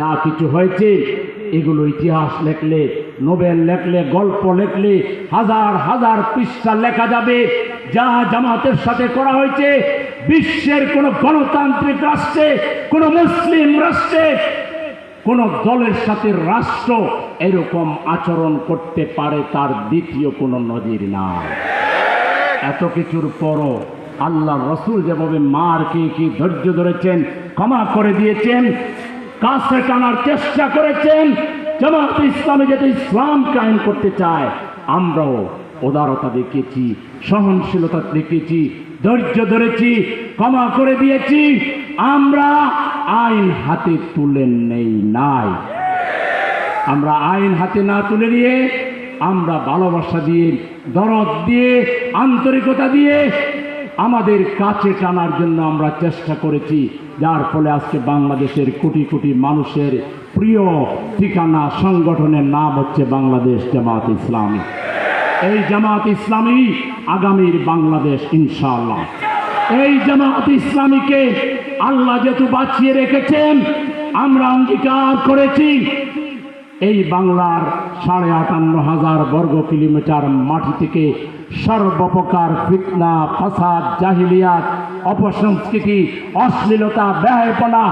যা কিছু হয়েছে, এগুলো ইতিহাস লেখলে, নোবেল লেখলে, গল্প লেখলে, হাজার হাজার পৃষ্ঠা লেখা যাবে। যা জামাতের সাথে করা হয়েছে, বিশ্বের কোন গণতান্ত্রিক রাষ্ট্রে, কোন মুসলিম রাষ্ট্রে, কোন দলের সাথে রাষ্ট্র এরকম আচরণ করতে পারে তার দ্বিতীয় কোনো নজির নাই। এত কিছুর পরও আল্লাহ রসুল যেভাবে মার কি কি ধৈর্য ধরেছেন, ক্ষমা করে দিয়েছেন কাছে টানার চেষ্টা করেছেন জামাত ইসলামে যাতে ইসলাম কায়েম করতে চায়, আমরাও উদারতা দেখিয়েছি সহনশীলতা দেখিয়েছি ধৈর্য ধরেছি, ক্ষমা করে দিয়েছি, আমরা আইন হাতে তুলে নেই নাই। আমরা আইন হাতে না তুলে নিয়ে আমরা ভালোবাসা দিয়ে, দরদ দিয়ে, আন্তরিকতা দিয়ে আমাদের কাছে টানার জন্য আমরা চেষ্টা করেছি, যার ফলে আজকে বাংলাদেশের কোটি কোটি মানুষের প্রিয় ঠিকানা সংগঠনের নাম হচ্ছে বাংলাদেশ জামাত ইসলামী। এই জামাত ইসলামী আগামীর বাংলাদেশ, ইনশাআল্লাহ। এই জামাত ইসলামীকে আল্লাহ যেহেতু বাঁচিয়ে রেখেছেন, আমরা অঙ্গীকার করেছি। এই বাংলার সাড়ে আটান্ন হাজার বর্গ কিলোমিটার মাটি থেকে সর্বপ্রকার ফিতনা, ফাসাদ, জাহিলিয়াত, অপসংস্কৃতি, অশ্লীলতা ব্যয়পনা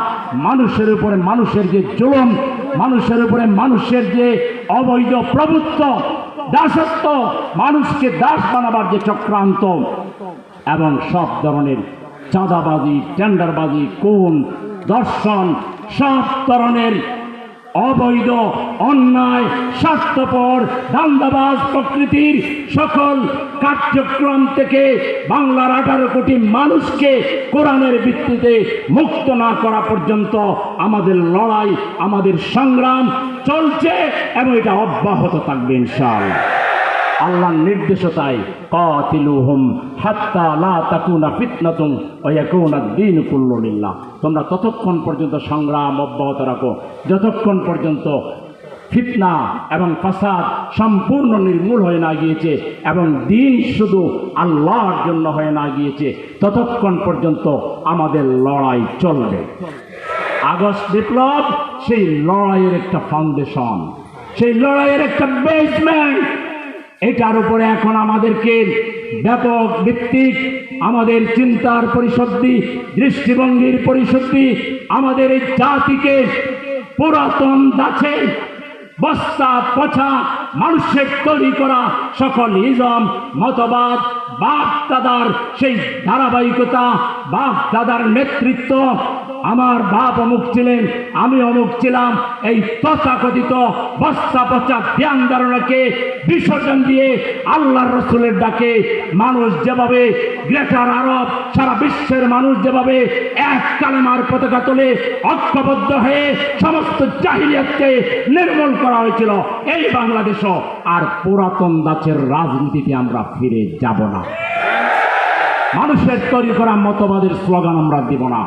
মানুষের উপরে মানুষের যে জুলুম, মানুষের উপরে মানুষের যে অবৈধ প্রভুত্ব, দাসত্ব, মানুষকে দাস বানাবার যে চক্রান্ত এবং সব ধরনের চাঁদাবাজি, টেন্ডারবাজি কোন দর্শন, সব ধরনের অবৈধ, অন্যায়, স্বার্থপর দান্দাবাজ প্রকৃতির সকল কার্যক্রম থেকে বাংলার আঠারো কোটি মানুষকে কোরআনের ভিত্তিতে মুক্ত না করা পর্যন্ত আমাদের লড়াই, আমাদের সংগ্রাম চলছে এবং এটা অব্যাহত থাকবে ইনশাআল্লাহ। আল্লাহর নির্দেশতায় কাতিলুহুম হাত্তা লা তাকুনা তোমরা ততক্ষণ পর্যন্ত সংগ্রাম অব্যাহত রাখো। যতক্ষণ পর্যন্ত ফিতনা এবং ফাসাদ সম্পূর্ণ নির্মূল হয়ে না গিয়েছে এবং দিন শুধু আল্লাহর জন্য হয়ে না গিয়েছে, ততক্ষণ পর্যন্ত আমাদের লড়াই চলবে। আগস্ট বিপ্লব, সেই লড়াইয়ের একটা ফাউন্ডেশন সেই লড়াইয়ের একটা বেসমেন্ট এটার উপরে এখন আমাদেরকে ব্যাপক ভিত্তিক আমাদের চিন্তার পরিশুদ্ধি, দৃষ্টিভঙ্গির পরিশুদ্ধি, আমাদের এই জাতিকে পুরাতন দাছে বস্তা পচা মানুষের তৈরি করা সকল ইজম মতবাদ বাপ দাদার সেই ধারাবাহিকতা বাপ দাদার নেতৃত্ব আমার বাপ অমুক ছিলেন, আমি অমুক ছিলাম। এই তথাকথিত বস্তা পচা ধ্যান ধারণাকে বিসর্জন দিয়ে আল্লাহর রসুলের ডাকে মানুষ যেভাবে গ্রেটার আরব, সারা বিশ্বের মানুষ যেভাবে এক কালেমার পতাকা তোলে ঐক্যবদ্ধ হয়ে সমস্ত জাহিলিয়াতকে নির্মূল করা হয়েছিল, এই বাংলাদেশও আর পুরাতন দাসের রাজনীতিতে আমরা ফিরে যাব না। মানুষের তৈরি করা মতবাদের স্লোগান আমরা দিব না।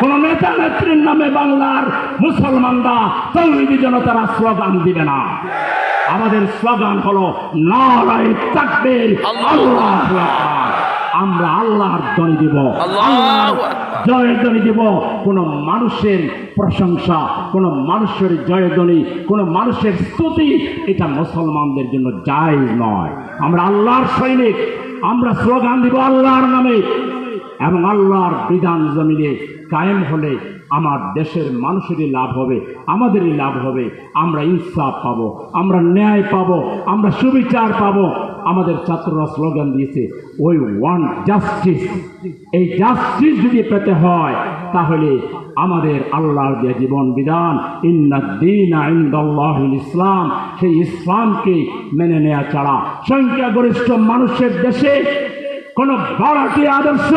কোন নেতা নেত্রীর নামে বাংলার মুসলমানরা তৌহিদি জনতারা স্লোগান দিবে না। আমাদের স্লোগান হলো নারায় তাকবীর আল্লাহ আমরা আল্লাহর ধ্বনি দিব। আল্লাহর জয়ধ্বনি দিব। কোনো মানুষের প্রশংসা কোনো মানুষের জয়ধ্বনি কোনো মানুষের স্তুতি এটা মুসলমানদের জন্য জায়জ নয়। আমরা আল্লাহর সৈনিক আমরা স্লোগান দিব আল্লাহর নামে এবং আল্লাহর বিধান জমিনে কায়েম হলে আমার দেশের মানুষেরই লাভ হবে, আমাদেরই লাভ হবে। আমরা ইনসাফ পাবো, আমরা ন্যায় পাবো, আমরা সুবিচার পাব। আমাদের ছাত্ররা স্লোগান দিয়েছে ওই ওয়ান জাস্টিস এই জাস্টিস যদি পেতে হয়, তাহলে আমাদের আল্লাহর যে জীবন বিধান ইন্নাদ্দিন আইন্দাল্লাহুল ইসলাম। সেই ইসলামকে মেনে নেওয়া ছাড়া সংখ্যাগরিষ্ঠ মানুষের দেশে কোন ভাড়াটি আদর্শ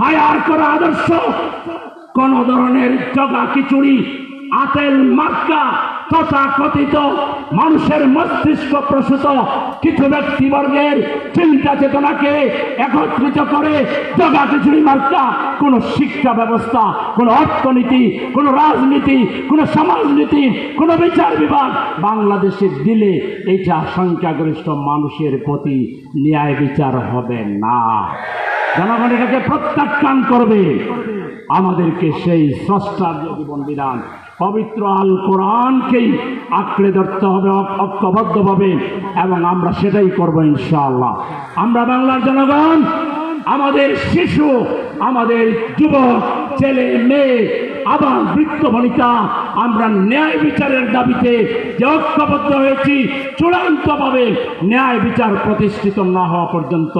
হায়ার করা আদর্শ। কোন ধরনের জগা খিচুড়ি আতেল মার্কা তথা কথিত মানুষের মস্তিষ্ক প্রসূত কিছু ব্যক্তিবর্গের চিন্তা চেতনাকে একত্রিত করে জগা খিচুড়ি, মার্কা কোন শিক্ষা ব্যবস্থা, কোন অর্থনীতি, কোন রাজনীতি, কোন সমাজনীতি, কোন বিচার বিভাগ বাংলাদেশের দিলে এটা সংখ্যাগরিষ্ঠ মানুষের প্রতি ন্যায় বিচার হবে না। জনগণ কাছে প্রত্যাখ্যান করবে। আমাদেরকে সেই স্রষ্টার জীবন বিধান, পবিত্র আল কোরআনকেই আঁকড়ে ধরতে হবে ঐক্যবদ্ধভাবে, এবং আমরা সেটাই করব ইনশাআল্লাহ। আমরা বাংলার জনগণ, আমাদের শিশু, আমাদের যুবক, ছেলে, মেয়ে আবার বৃত্ত বনিতা আমরা ন্যায় বিচারের দাবিতে যে ঐক্যবদ্ধ হয়েছি, চূড়ান্তভাবে ন্যায় বিচার প্রতিষ্ঠিত না হওয়া পর্যন্ত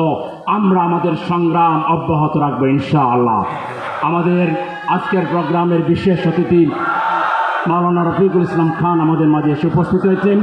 আমরা আমাদের সংগ্রাম অব্যাহত রাখব, ইনশাআল্লাহ। আমাদের আজকের প্রোগ্রামের বিশেষ অতিথি মাওলানা রফিকুল ইসলাম খান আমাদের মাঝে এসে উপস্থিত হয়েছেন।